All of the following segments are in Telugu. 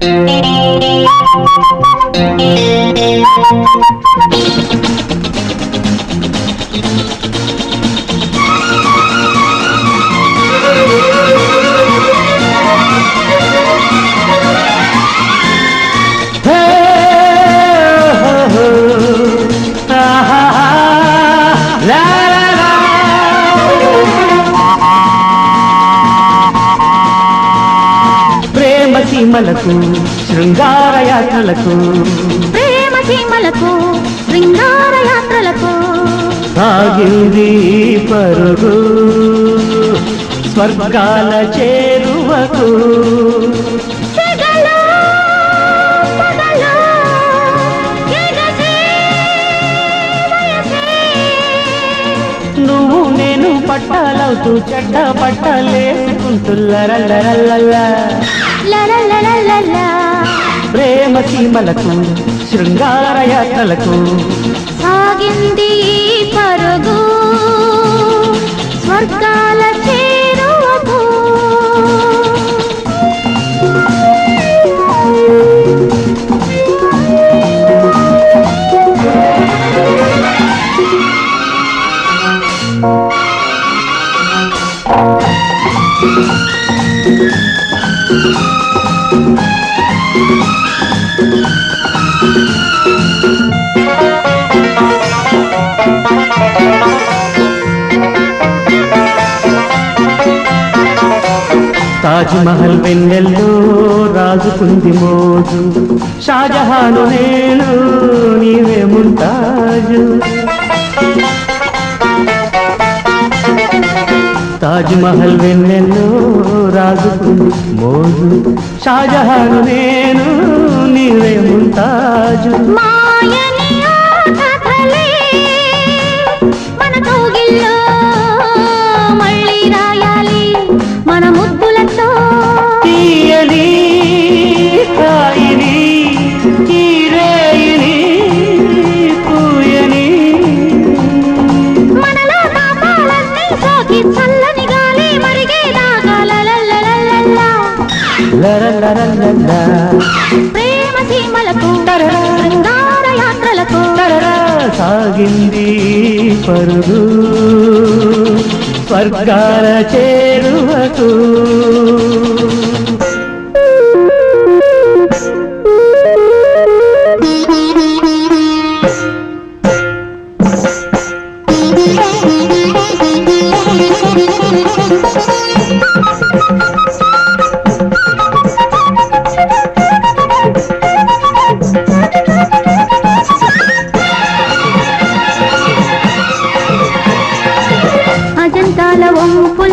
Thank you. సీమలకు శృంగార యాత్రలకు ప్రేమ సీమలకు శృంగార యాత్రలకు సాగింది పరుగు స్వర్గాల చేరువకు. నువ్వు నేను పట్టాలవుతూ చెడ్డ పట్టలేసుకుంటుల్లరల్లరల్లల్లా. ప్రేమ సీమలకు శృంగార యాత్రలకు సాగింది పరుగు స్వర్గాల చేరువకు. తాజ్ తాజ్మహల్ వెన్నెల్లో రాజుకుంది మోజు. షాజహాను నేను నీవే ముంతాజు. తాజ్మహల్ వెన్నెల్లో రాజుకుంది మోజు. షాజహాను నేను నీవే ముంతాజు. మళ్ళీ రాయాలి. మన ముద్దులతో ప్రేమ సీమలకు తరరా. శృంగార యాత్రలకు తరరా సాగింది పరుగు స్వర్గాల చేరువకు.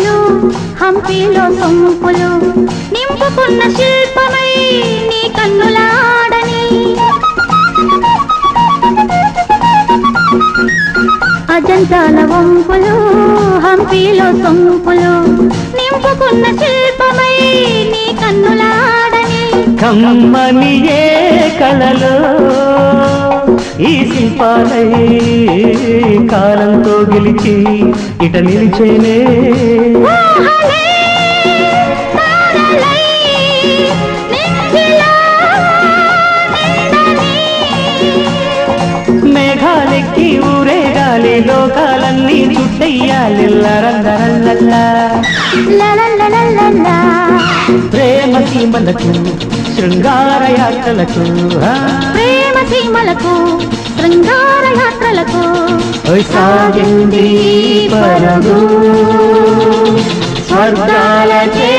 వంపులు హంపీలో సొంపులు నింపుకున్న శిల్పమై నీ కన్నులాడని. అజంతాల వంపులు హంపీలో సొంపులు నింపుకున్న శిల్పమై నీ కన్నులాడని. కమ్మని ఏ కళలో ఈ శిల్పాలై కాలంతో గెలిచి ఇట నిలిచేనే మేఘాలెక్కి ఊరే గాలి లోకాలన్నీ చుట్టయ్యాలి లరలరలలా. లలలలలలా. ప్రేమ సీమలకు శృంగార యాత్రలకు ప్రేమ సీమలకు శృంగార యాత్రలకు సాగింది పరగు స్వర్గాల చేరువకు